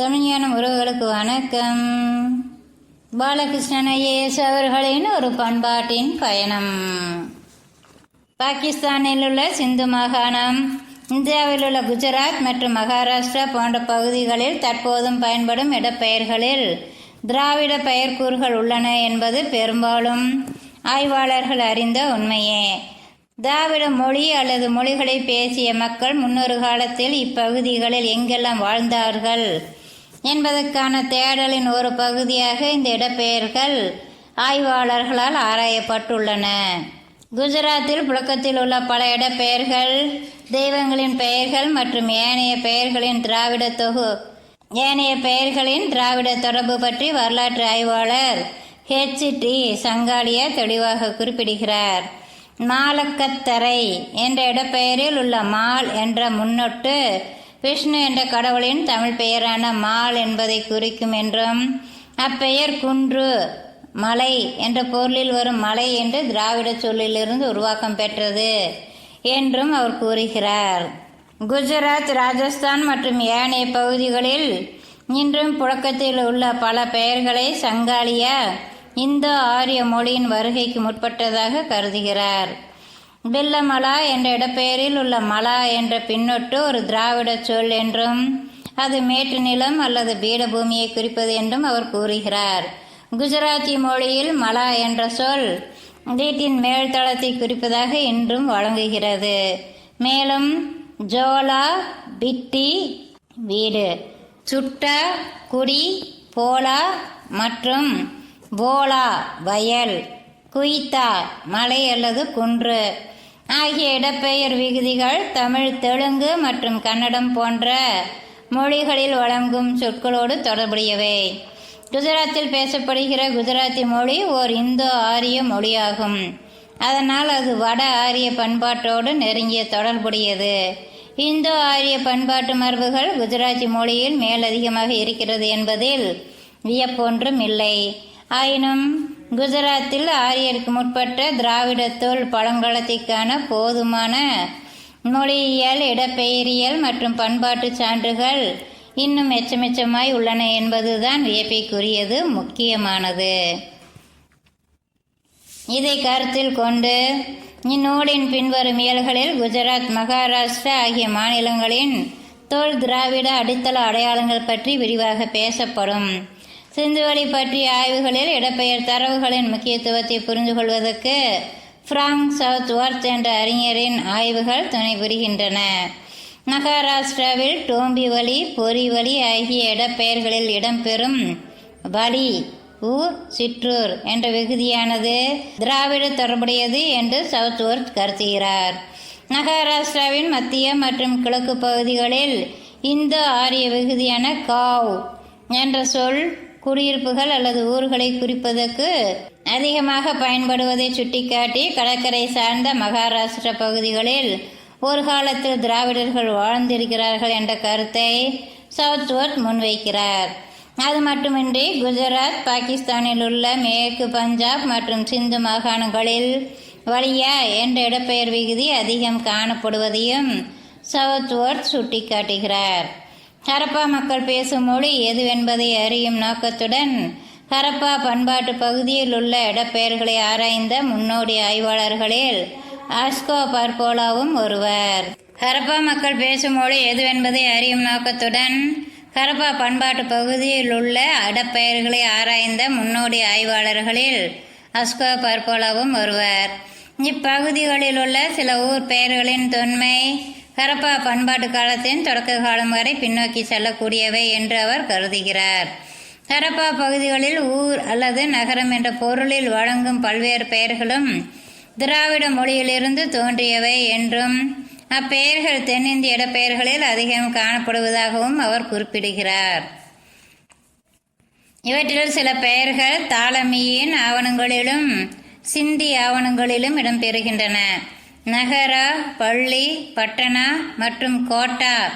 தமிழ்ஞானம் உறவுகளுக்கு வணக்கம். பாலகிருஷ்ணன் ஐஏஎஸ் அவர்களின் ஒரு பண்பாட்டின் பயணம். பாகிஸ்தானில் உள்ள சிந்து மாகாணம் இந்தியாவில் உள்ள குஜராத் மற்றும் மகாராஷ்டிரா போன்ற பகுதிகளில் தற்போதும் பயன்படும் இடப்பெயர்களில் திராவிட பெயர்க்கூறுகள் உள்ளன என்பது பெரும்பாலும் ஆய்வாளர்கள் அறிந்த உண்மையே. திராவிட மொழி அல்லது மொழிகளை பேசிய மக்கள் முன்னொரு காலத்தில் இப்பகுதிகளில் எங்கெல்லாம் வாழ்ந்தார்கள்? என்பதற்கான தேடலின் ஒரு பகுதியாக இந்த இடப்பெயர்கள் ஆய்வாளர்களால் ஆராயப்பட்டுள்ளன. குஜராத்தில் புழக்கத்தில் உள்ள பல இடப்பெயர்கள் தெய்வங்களின் பெயர்கள் மற்றும் ஏனைய பெயர்களின் திராவிட தொகு ஏனைய பெயர்களின் திராவிட தொடர்பு பற்றி வரலாற்று ஆய்வாளர் ஹெச் டி சங்காலியா தெளிவாக குறிப்பிடுகிறார். மாலக்கத்தரை என்ற இடப்பெயரில் உள்ள மால் என்ற முன்னொட்டு விஷ்ணு என்ற கடவுளின் தமிழ் பெயரான மால் என்பதை குறிக்கும் என்றும் அப்பெயர் குன்று மலை என்ற பொருளில் வரும் மலை என்று திராவிட சொல்லிலிருந்து உருவாக்கம் பெற்றது என்றும் அவர் கூறுகிறார். குஜராத் ராஜஸ்தான் மற்றும் ஏனைய பகுதிகளில் இன்றும் புழக்கத்தில் உள்ள பல பெயர்களை சங்காலியா இந்தோ ஆரிய மொழியின் வருகைக்கு முற்பட்டதாக கருதுகிறார். பில்லமலா என்ற இடப்பெயரில் உள்ள மலா என்ற பின்னொட்டு ஒரு திராவிட சொல் என்றும் அது மேட்டு நிலம் அல்லது பீடபூமியை குறிப்பது என்றும் அவர் கூறுகிறார். குஜராத்தி மொழியில் மலா என்ற சொல் வீட்டின் மேல்தளத்தை குறிப்பதாக இன்றும் வழங்குகிறது. மேலும் ஜோலா பிட்டி வீடு சுட்டா குடி போலா மற்றும் போலா வயல் குயித்தா மலை அல்லது குன்று. ஆகிய இடப்பெயர் விகுதிகள் தமிழ் தெலுங்கு மற்றும் கன்னடம் போன்ற மொழிகளில் வழங்கும் சொற்களோடு தொடர்புடையவை. குஜராத்தில் பேசப்படுகிற குஜராத்தி மொழி ஓர் இந்தோ ஆரிய மொழியாகும். அதனால் அது வட ஆரிய பண்பாட்டோடு நெருங்கிய தொடர்புடையது. இந்தோ ஆரிய பண்பாட்டு மரபுகள் குஜராத்தி மொழியில் மேலதிகமாக இருக்கிறது என்பதில் வியப்பொன்றும் இல்லை. ஆயினும் குஜராத்தில் ஆரியருக்கு முற்பட்ட திராவிடத்தோல் பழங்காலத்திற்கான போதுமான மொழியியல் இடப்பெயரியல் மற்றும் பண்பாட்டு சான்றுகள் இன்னும் எச்சமெச்சமாய் உள்ளன என்பதுதான் வியப்பைக்குரியது முக்கியமானது. இதை கருத்தில் கொண்டு இந்நூலின் பின்வரும் இயல்களில் குஜராத் மகாராஷ்டிரா ஆகிய மாநிலங்களின் தோல் திராவிட அடித்தள அடையாளங்கள் பற்றி விரிவாக பேசப்படும். சிந்துவெளி பற்றிய ஆய்வுகளில் இடப்பெயர் தரவுகளின் முக்கியத்துவத்தை புரிந்து கொள்வதற்கு ஃப்ராங்க் சவுத் ஒர்த் என்ற அறிஞரின் ஆய்வுகள் துணை புரிகின்றன. மகாராஷ்டிராவில் டோம்பி வழி பொறி வழி ஆகிய இடப்பெயர்களில் இடம்பெறும் வழி ஊர் சிற்றூர் என்ற விகுதியானது திராவிட தொடர்புடையது என்று சவுத் ஒர்த் கருதுகிறார். மகாராஷ்டிராவின் மத்திய மற்றும் கிழக்கு பகுதிகளில் இந்த ஆரிய விகுதியான காவ் என்ற சொல் குடியிருப்புகள் அல்லது ஊர்களை குறிப்பதற்கு அதிகமாக பயன்படுவதை சுட்டிக்காட்டி கடற்கரை சார்ந்த மகாராஷ்டிர பகுதிகளில் ஒரு காலத்தில் திராவிடர்கள் வாழ்ந்திருக்கிறார்கள் என்ற கருத்தை சவுத்வர்ட் முன்வைக்கிறார். அது மட்டுமின்றி குஜராத் பாகிஸ்தானில் உள்ள மேற்கு பஞ்சாப் மற்றும் சிந்து மாகாணங்களில் வழியா என்ற இடப்பெயர் விகுதி அதிகம் காணப்படுவதையும் சவுத்வர்ட் சுட்டிக்காட்டுகிறார். ஹரப்பா மக்கள் பேசும் மொழி எதுவென்பதை அறியும் நோக்கத்துடன் ஹரப்பா பண்பாட்டு பகுதியில் உள்ள இடப்பெயர்களை ஆராய்ந்த முன்னோடி ஆய்வாளர்களில் ஆஸ்கோ பர்போலாவும் ஒருவர். ஹரப்பா மக்கள் பேசும் மொழி எதுவென்பதை அறியும் நோக்கத்துடன் ஹரப்பா பண்பாட்டு பகுதியில் உள்ள இடப்பெயர்களை ஆராய்ந்த முன்னோடி ஆய்வாளர்களில் அஸ்கோ பர்போலாவும் ஒருவர். இப்பகுதிகளில் உள்ள சில ஊர் பெயர்களின் தொன்மை ஹரப்பா பண்பாட்டு காலத்தின் தொடக்க காலம் வரை பின்னோக்கி செல்லக்கூடியவை என்று அவர் கருதுகிறார். ஹரப்பா பகுதிகளில் ஊர் அல்லது நகரம் என்ற பொருளில் வழங்கும் பல்வேறு பெயர்களும் திராவிட மொழியிலிருந்து தோன்றியவை என்றும் அப்பெயர்கள் தென்னிந்திய இடப்பெயர்களில் அதிகம் காணப்படுவதாகவும் அவர் குறிப்பிடுகிறார். இவற்றில் சில பெயர்கள் தாளமியின் ஆவணங்களிலும் சிந்தி ஆவணங்களிலும் இடம்பெறுகின்றன. நகரா பள்ளி பட்டணா மற்றும் கோட்டா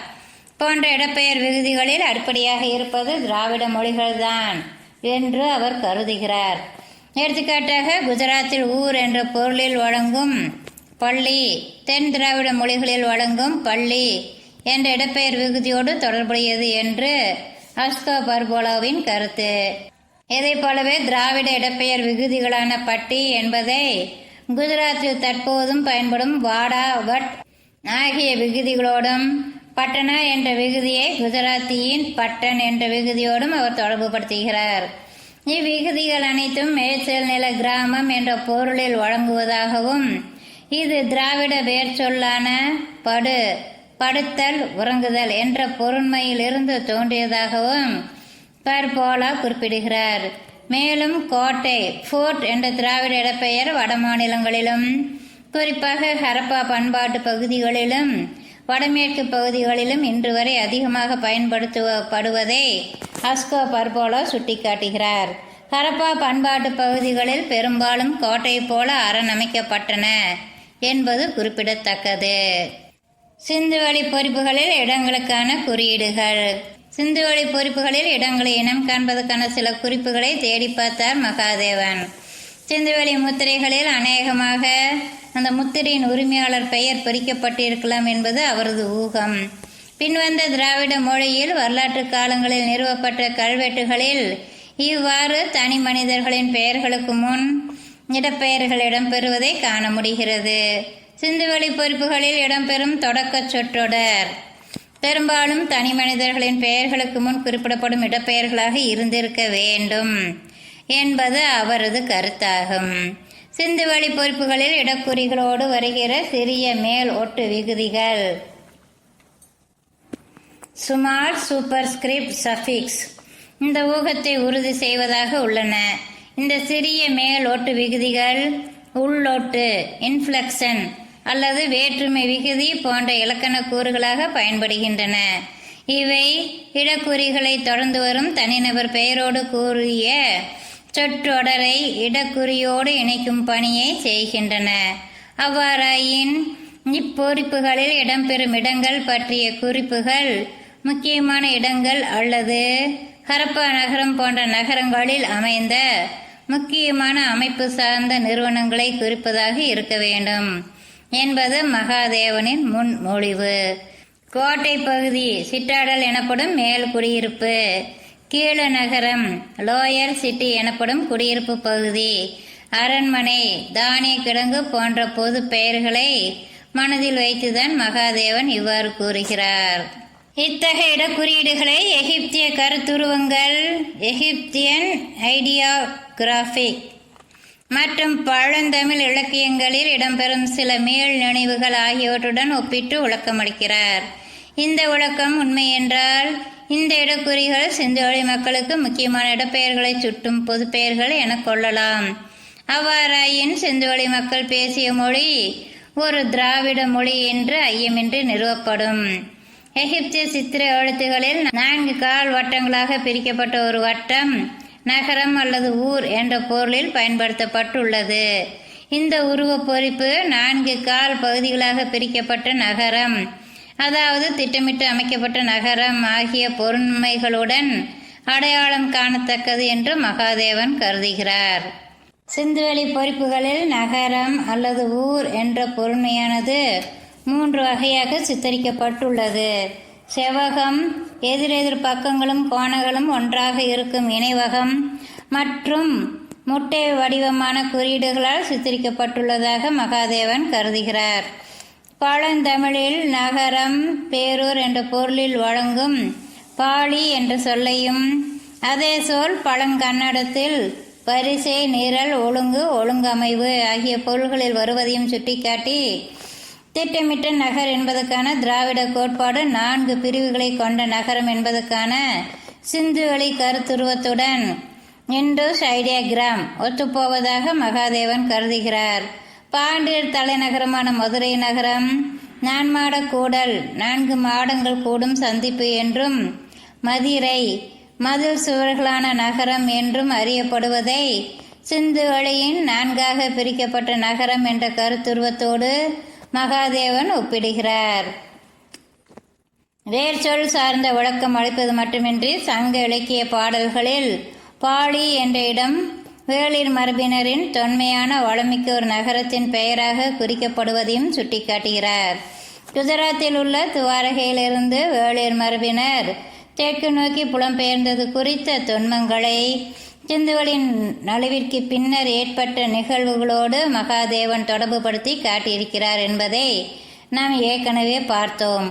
போன்ற இடப்பெயர் விகுதிகளில் அடிப்படையாக இருப்பது திராவிட மொழிகள்தான் என்று அவர் கருதுகிறார். எடுத்துக்காட்டாக குஜராத்தில் ஊர் என்ற பொருளில் வழங்கும் பள்ளி தென் திராவிட மொழிகளில் வழங்கும் பள்ளி என்ற இடப்பெயர் விகுதியோடு தொடர்புடையது என்று அஸ்கோ பர்போலாவின் கருத்து. இதைப் போலவே திராவிட இடப்பெயர் விகுதிகளான பட்டி என்பதை குஜராத்தில் தற்போதும் பயன்படும் வாடா வட் ஆகிய விகுதிகளோடும் பட்டனா என்ற விகுதியை குஜராத்தியின் பட்டன் என்ற விகுதியோடும் அவர் தொடர்புபடுத்துகிறார். இவ்விகுதிகள் அனைத்தும் மேய்ச்சல் நில கிராமம் என்ற பொருளில் வழங்குவதாகவும் இது திராவிட வேர் சொல்லான படு படுத்தல் உறங்குதல் என்ற பொருண்மையிலிருந்து தோன்றியதாகவும் பர்போலா குறிப்பிடுகிறார். மேலும் கோட்டை ஃபோர்ட் என்ற திராவிட இடப்பெயர் வடமாநிலங்களிலும் குறிப்பாக ஹரப்பா பண்பாட்டு பகுதிகளிலும் வடமேற்கு பகுதிகளிலும் இன்று வரை அதிகமாக பயன்படுத்தப்படுவதை அஸ்கோ பர்போலா சுட்டிக்காட்டுகிறார். ஹரப்பா பண்பாட்டு பகுதிகளில் பெரும்பாலும் கோட்டை போல அரண் அமைக்கப்பட்டன என்பது குறிப்பிடத்தக்கது. சிந்துவெளி பொறிப்புகளில் இடங்களுக்கான குறியீடுகள். சிந்துவெளி பொறிப்புகளில் இடங்களை இனம் காண்பதற்கான சில குறிப்புகளை தேடி பார்த்தார் மகாதேவன். சிந்துவெளி முத்திரைகளில் அநேகமாக அந்த முத்திரையின் உரிமையாளர் பெயர் பொறிக்கப்பட்டிருக்கலாம் என்பது அவரது ஊகம். பின்வந்த திராவிட மொழியில் வரலாற்று காலங்களில் நிறுவப்பட்ட கல்வெட்டுகளில் இவ்வாறு தனி மனிதர்களின் பெயர்களுக்கு முன் இடப்பெயர்கள் இடம்பெறுவதை காண முடிகிறது. சிந்துவெளி பொறுப்புகளில் இடம்பெறும் தொடக்கச் சொற்றொடர். பெரும்பாலும் தனி மனிதர்களின் பெயர்களுக்கு முன் குறிப்பிடப்படும் இடப்பெயர்களாக இருந்திருக்க வேண்டும் என்பது அவரது கருத்தாகும். சிந்துவெளி பொறுப்புகளில் இடக்குறிகளோடு வருகிற சிறிய மேல் ஒட்டு விகுதிகள். சுமால் சூப்பர்ஸ்கிரிப்ட் சஃபிக்ஸ் இந்த ஊகத்தை உறுதி செய்வதாக உள்ளன. இந்த சிறிய மேல் ஒட்டு விகுதிகள் உள்ளொட்டு இன்ஃப்ளெக்ஷன் அல்லது வேற்றுமை விகுதி போன்ற இலக்கண கூறுகளாக பயன்படுகின்றன. இவை இடக்குறிகளை தொடர்ந்து வரும் தனிநபர் பெயரோடு கூறிய சொற்றொடரை இடக்குறியோடு இணைக்கும் பணியை செய்கின்றன. அவ்வாறாயின் இப்பொறிப்புகளில் இடம்பெறும் இடங்கள் பற்றிய குறிப்புகள் முக்கியமான இடங்கள் அல்லது ஹரப்பா நகரம் போன்ற நகரங்களில் அமைந்த முக்கியமான அமைப்பு சார்ந்த நிறுவனங்களை குறிப்பதாக இருக்க வேண்டும். என்பது மகாதேவனின் முன்மொழிவு கோட்டை பகுதி சிற்றாடல் எனப்படும் மேல் குடியிருப்பு. கீழ நகரம் லோயர் சிட்டி எனப்படும் குடியிருப்பு பகுதி. அரண்மனை தானிய கிடங்கு போன்ற பொது பெயர்களை மனதில் வைத்துதான் மகாதேவன் இவ்வாறு கூறுகிறார். இத்தகைய இடக்குறியீடுகளை எகிப்திய கருத்துருவங்கள் எகிப்தியன் ஐடியோகிராஃபிக் மற்றும் பழந்தமிழ் இலக்கியங்களில் இடம்பெறும் சில மேல் நினைவுகள் ஆகியவற்றுடன் ஒப்பிட்டு விளக்கமளிக்கிறார். இந்த விளக்கம் உண்மை என்றால் இந்த இடக்குறிகள் சிந்துவெளி மக்களுக்கு முக்கியமான இடப்பெயர்களை சுட்டும் பொது பெயர்கள் என கொள்ளலாம். அவ்வாறாயின் சிந்துவெளி மக்கள் பேசிய மொழி ஒரு திராவிட மொழி என்று ஐயமின்றி நிறுவப்படும். எகிப்திய சித்திர எழுத்துகளில் நான்கு கால் வட்டங்களாக பிரிக்கப்பட்ட ஒரு வட்டம் நகரம் அல்லது ஊர் என்ற பொருளில் பயன்படுத்தப்பட்டுள்ளது. இந்த உருவப் பொறிப்பு நான்கு கால் பகுதிகளாக பிரிக்கப்பட்ட நகரம். அதாவது திட்டமிட்டு அமைக்கப்பட்ட நகரம் ஆகிய பொருண்மைகளுடன் அடையாளம் காணத்தக்கது என்று மகாதேவன் கருதுகிறார். சிந்துவெளி பொறிப்புகளில் நகரம் அல்லது ஊர் என்ற பொருண்மையானது மூன்று வகையாக சித்தரிக்கப்பட்டுள்ளது. செவகம் எதிரெதிர் பக்கங்களும் கோணங்களும் ஒன்றாக இருக்கும் இணைவகம் மற்றும் முட்டை வடிவமான குறியீடுகளால் சித்தரிக்கப்பட்டுள்ளதாக மகாதேவன் கருதுகிறார். பழந்தமிழில் நகரம் பேரூர் என்ற பொருளில் வழங்கும் பாளி என்ற சொல்லையும் அதே சொல் பழங்கன்னடத்தில் வரிசை நிரல் ஒழுங்கு ஒழுங்கமைவு ஆகிய பொருள்களில் வருவதையும் சுட்டிக்காட்டி திட்டமிட்ட நகர் என்பதற்கான திராவிட கோட்பாடு நான்கு பிரிவுகளை கொண்ட நகரம் என்பதற்கான சிந்துவெளி கருத்துருவத்துடன் இண்டோஸ் ஐடியாகிராம் ஒத்துப்போவதாக மகாதேவன் கருதுகிறார். பாண்டியர் தலைநகரமான மதுரை நகரம் நான்மாட கூடல் நான்கு மாடங்கள் கூடும் சந்திப்பு என்றும் மதிரை மதில் சுவர்களான நகரம் என்றும் அறியப்படுவதை சிந்துவெளியின் நான்காக பிரிக்கப்பட்ட நகரம் என்ற கருத்துருவத்தோடு மகாதேவன் ஒப்பிடுகிறார். வேர்ச்சொல் சார்ந்த விளக்கம் அளிப்பது மட்டுமின்றி சங்க இலக்கிய பாடல்களில் பாலி என்ற இடம் வேளிர் மரபினரின் தொன்மையான வளமிக்க ஒரு நகரத்தின் பெயராக குறிக்கப்படுவதையும் சுட்டிக்காட்டுகிறார். குஜராத்தில் உள்ள துவாரகையிலிருந்து வேளிர் மரபினர் தெற்கு நோக்கி புலம்பெயர்ந்தது குறித்த தொன்மங்களை சிந்துவலின் நழுவிற்கு பின்னர் ஏற்பட்ட நிகழ்வுகளோடு மகாதேவன் தொடர்புபடுத்தி காட்டியிருக்கிறார் என்பதை நாம் ஏற்கனவே பார்த்தோம்.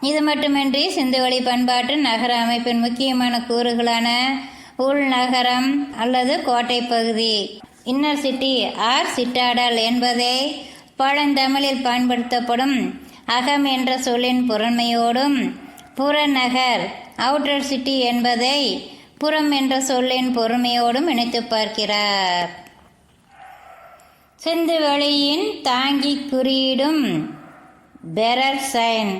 இது மட்டுமின்றி சிந்துவெளி பண்பாட்டு நகர அமைப்பின் முக்கியமான கூறுகளான உள்நகரம் அல்லது கோட்டை பகுதி இன்னர் சிட்டி ஆர் சிட்டாடல் என்பதை பழந்தமிழில் பயன்படுத்தப்படும் அகம் என்ற சொல்லின் புறமையோடும் புறநகர் அவுட்டர் சிட்டி என்பதை புறம் என்ற சொல்லின் பொறுமையோடும் இணைத்து பார்க்கிறார். சிந்துவெளியின் தாங்கி குறியீடும் பெரர் சைன்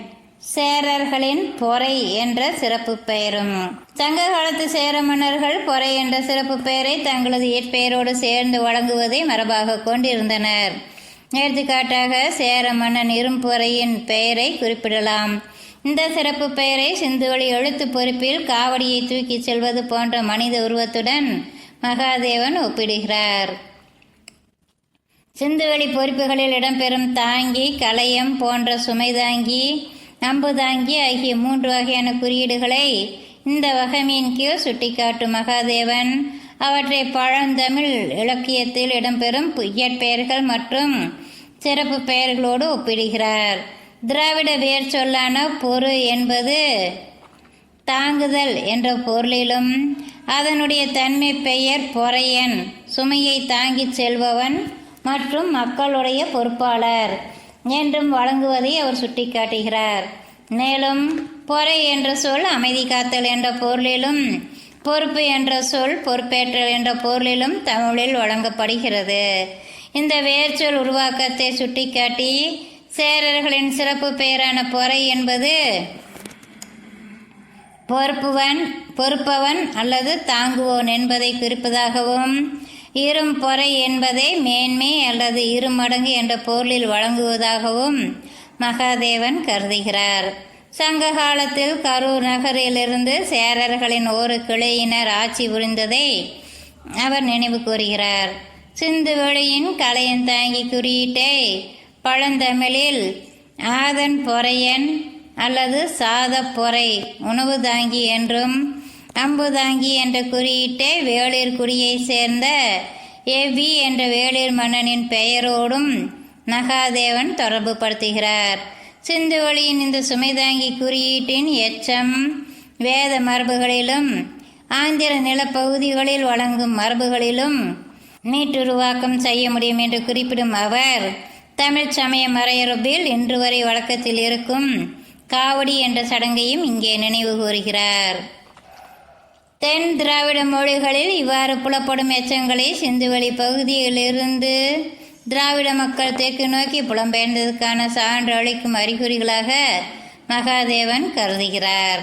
சேரர்களின் பொறை என்ற சிறப்பு பெயரும். சங்க காலத்து சேர மன்னர்கள் பொறை என்ற சிறப்பு பெயரை தங்களது இயற்பெயரோடு சேர்ந்து வழங்குவதை மரபாக கொண்டிருந்தனர். எடுத்துக்காட்டாக சேர மன்னன் இரும்பொறையின் பெயரை குறிப்பிடலாம். இந்த சிறப்பு பெயரை சிந்துவெளி எழுத்து பொறுப்பில் காவடியை தூக்கிச் செல்வது போன்ற மனித உருவத்துடன் மகாதேவன் ஒப்பிடுகிறார். சிந்துவெளி பொறுப்புகளில் இடம்பெறும் தாங்கி கலையம் போன்ற சுமைதாங்கி நம்புதாங்கி ஆகிய மூன்று வகையான குறியீடுகளை இந்த வகைமையின் கீழ் சுட்டிக்காட்டும் மகாதேவன். அவற்றை பழந்தமிழ் இலக்கியத்தில் இடம்பெறும் இயற்பெயர்கள் மற்றும் சிறப்பு பெயர்களோடு ஒப்பிடுகிறார். திராவிட வேர் சொல்லான பொறு என்பது தாங்குதல் என்ற பொருளிலும் அதனுடைய தன்மை பெயர் பொறையன் சுமையை தாங்கிச் செல்பவன் மற்றும் மக்களுடைய பொறுப்பாளர் என்றும் வழங்குவதை அவர் சுட்டிக்காட்டுகிறார். மேலும் பொறை என்ற சொல் அமைதி காத்தல் என்ற பொருளிலும் பொறுப்பு என்ற சொல் பொறுப்பேற்றல் என்ற பொருளிலும் தமிழில் வழங்கப்படுகிறது. இந்த வேர்ச்சொல் உருவாக்கத்தை சுட்டிக்காட்டி சேரர்களின் சிறப்பு பெயரான பொறை என்பது பொறுப்புவன் பொறுப்பவன் அல்லது தாங்குவோன் என்பதை குறிப்பதாகவும் இரும் பொறை என்பதை மேன்மை அல்லது இருமடங்கு என்ற பொருளில் வழங்குவதாகவும் மகாதேவன் கருதுகிறார். சங்க காலத்தில் கரூர் நகரிலிருந்து சேரர்களின் ஒரு கிளையினர் ஆட்சி புரிந்ததை அவர் நினைவு கூறுகிறார். சிந்து கலையன் தாங்கி குறியீட்டை பழந்தமிழில் ஆதன் பொறையன் அல்லது சாத பொறை உணவு தாங்கி என்றும் அம்பு தாங்கி என்ற குறியீட்டை வேளிர் குடியை சேர்ந்த எவ்வி என்ற வேளிர் மன்னனின் பெயரோடும் நகாதேவன் தொடர்பு படுத்துகிறார் சிந்துவெளியின் இந்த சுமைதாங்கி குறியீட்டின் எச்சம் வேத மரபுகளிலும் ஆந்திர நிலப்பகுதிகளில் வழங்கும் மரபுகளிலும் மீட்டுருவாக்கம் செய்ய முடியும் என்று குறிப்பிடும் அவர் தமிழ் சமய மறையறுப்பில் இன்று வரை வழக்கத்தில் இருக்கும் காவடி என்ற சடங்கையும் இங்கே நினைவு கூறுகிறார். தென் திராவிட மொழிகளில் இவ்வாறு புலப்படும் எச்சங்களை சிந்துவெளி பகுதியிலிருந்து திராவிட மக்கள் தெற்கு நோக்கி புலம்பெயர்ந்ததற்கான சான்று அளிக்கும் அறிகுறிகளாக மகாதேவன் கருதுகிறார்.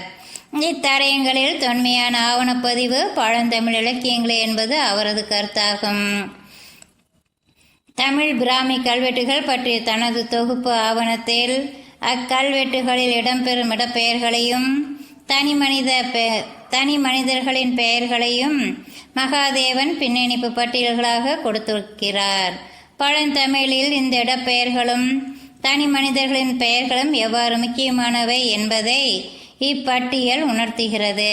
இத்தடயங்களில் தொன்மையான ஆவணப்பதிவு பழந்தமிழ் இலக்கியங்களே என்பது அவரது கருத்தாகும். தமிழ் பிராமி கல்வெட்டுகள் பற்றிய தனது தொகுப்பு ஆவணத்தில் அக்கல்வெட்டுகளில் இடம்பெறும் இடப்பெயர்களையும் தனி மனித பெ- தனி மனிதர்களின் பெயர்களையும் மகாதேவன் பின்னணிப்பு பட்டியல்களாக கொடுத்திருக்கிறார். பழந்தமிழில் இந்த இடப்பெயர்களும் தனி மனிதர்களின் பெயர்களும் எவ்வாறு முக்கியமானவை என்பதை இப்பட்டியல் உணர்த்துகிறது.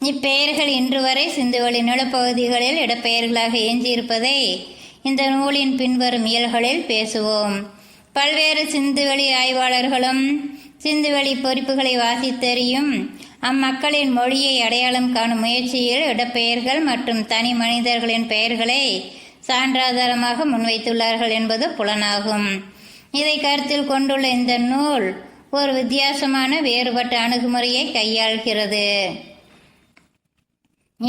இப்பெயர்கள் இன்று வரை சிந்துவெளி நிலப்பகுதிகளில் இடப்பெயர்களாக எஞ்சியிருப்பதை இந்த நூலின் பின்வரும் இயல்களில் பேசுவோம். பல்வேறு சிந்துவெளி ஆய்வாளர்களும் சிந்துவெளி பொறிப்புகளை வாசித்தறியும் அம்மக்களின் மொழியை அடையாளம் காணும் முயற்சியில் இடப்பெயர்கள் மற்றும் தனி மனிதர்களின் பெயர்களை சான்றாதாரமாக முன்வைத்துள்ளார்கள் என்பது புலனாகும். இதை கருத்தில் கொண்டுள்ள இந்த நூல் ஒரு வித்தியாசமான வேறுபட்ட அணுகுமுறையை கையாள்கிறது.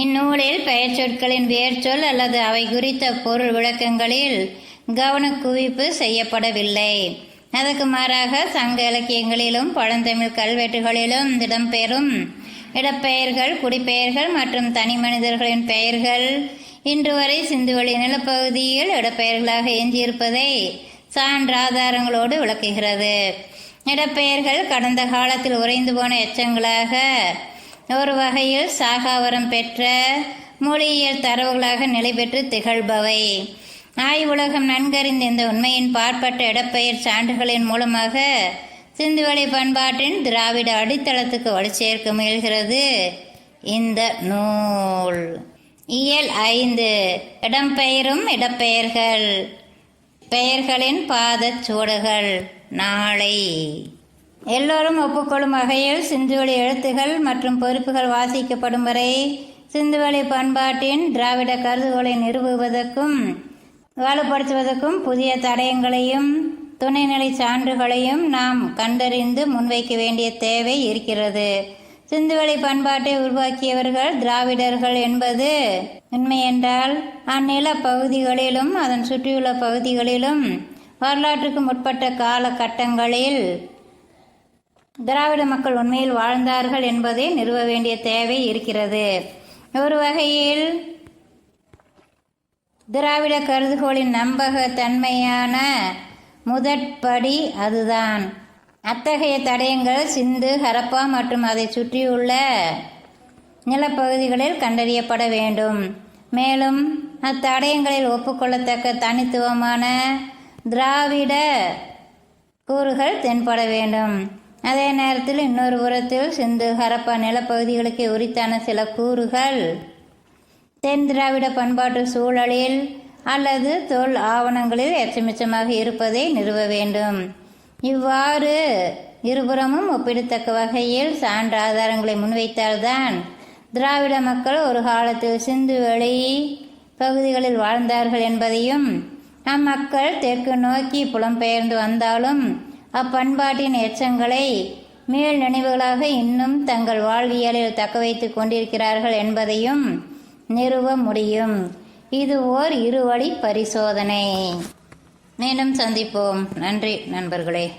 இந்நூலில் பெயர் சொற்களின் வேர்ச்சொல் அல்லது அவை குறித்த பொருள் விளக்கங்களில் கவனக்குவிப்பு செய்யப்படவில்லை. அதற்கு மாறாக சங்க இலக்கியங்களிலும் பழந்தமிழ் கல்வெட்டுகளிலும் இடம்பெறும் இடப்பெயர்கள் குடிப்பெயர்கள் மற்றும் தனி மனிதர்களின் பெயர்கள் இன்று வரை சிந்துவெளி நிலப்பகுதியில் இடப்பெயர்களாக எஞ்சியிருப்பதை சான்றாதாரங்களோடு விளக்குகிறது. இடப்பெயர்கள் கடந்த காலத்தில் உறைந்து போன எச்சங்களாக ஒரு வகையில் சாகாவரம் பெற்ற மொழியியல் தரவுகளாக நிலை பெற்று திகழ்பவை. ஆய்வுலகம் நன்கறிந்த இந்த உண்மையின் பார்ப்பட்ட இடப்பெயர் சான்றுகளின் மூலமாக சிந்துவெளி பண்பாட்டின் திராவிட அடித்தளத்துக்கு வலு சேர்க்க முயல்கிறது. இந்த நூல். இயல் ஐந்து. இடம்பெயரும் இடப்பெயர்கள். பெயர்களின் பாதச் சூடுகள். நாளை. எல்லோரும் ஒப்புக்கொள்ளும் வகையில் சிந்துவெளி எழுத்துகள் மற்றும் பொறுப்புகள் வாசிக்கப்படும் வரை சிந்துவெளி பண்பாட்டின் திராவிட கருதுகோளை நிறுவுவதற்கும் வலுப்படுத்துவதற்கும் புதிய தடயங்களையும் துணைநிலை சான்றுகளையும் நாம் கண்டறிந்து முன்வைக்க வேண்டிய தேவை இருக்கிறது. சிந்துவெளி பண்பாட்டை உருவாக்கியவர்கள் திராவிடர்கள் என்பது உண்மை என்றால் அந்நில பகுதிகளிலும் அதன் சுற்றியுள்ள பகுதிகளிலும் வரலாற்றுக்கு முற்பட்ட காலகட்டங்களில் திராவிட மக்கள் உண்மையில் வாழ்ந்தார்கள் என்பதை நிறுவ வேண்டிய தேவை இருக்கிறது. ஒரு வகையில் திராவிட கருதுகோளின் நம்பகத்தன்மையான முதற்படி அதுதான். அத்தகைய தடயங்கள் சிந்து ஹரப்பா மற்றும் அதை சுற்றியுள்ள நிலப்பகுதிகளில் கண்டறியப்பட வேண்டும். மேலும் அத்தடயங்களில் ஒப்புக்கொள்ளத்தக்க தனித்துவமான திராவிட கூறுகள் தென்பட வேண்டும். அதே நேரத்தில் இன்னொரு புறத்தில் சிந்து ஹரப்பா நிலப்பகுதிகளுக்கு உரித்தான சில கூறுகள். தென் திராவிட பண்பாட்டு சூழலில் அல்லது தொல் ஆவணங்களில் எச்சமிச்சமாக இருப்பதை நிறுவ வேண்டும். இவ்வாறு இருபுறமும் ஒப்பிடத்தக்க வகையில் சான்று ஆதாரங்களை முன்வைத்தால்தான் திராவிட மக்கள் ஒரு காலத்தில் சிந்து வெளி பகுதிகளில் வாழ்ந்தார்கள் என்பதையும் நம் மக்கள் தெற்கு நோக்கி புலம்பெயர்ந்து வந்தாலும் அப்பண்பாட்டின் எச்சங்களை மேல் நினைவுகளாக இன்னும் தங்கள் வாழ்வியலில் தக்க வைத்துக் கொண்டிருக்கிறார்கள் என்பதையும் நிறுவ முடியும். இது ஓர் இருவழி பரிசோதனை. மீண்டும் சந்திப்போம். நன்றி நண்பர்களே.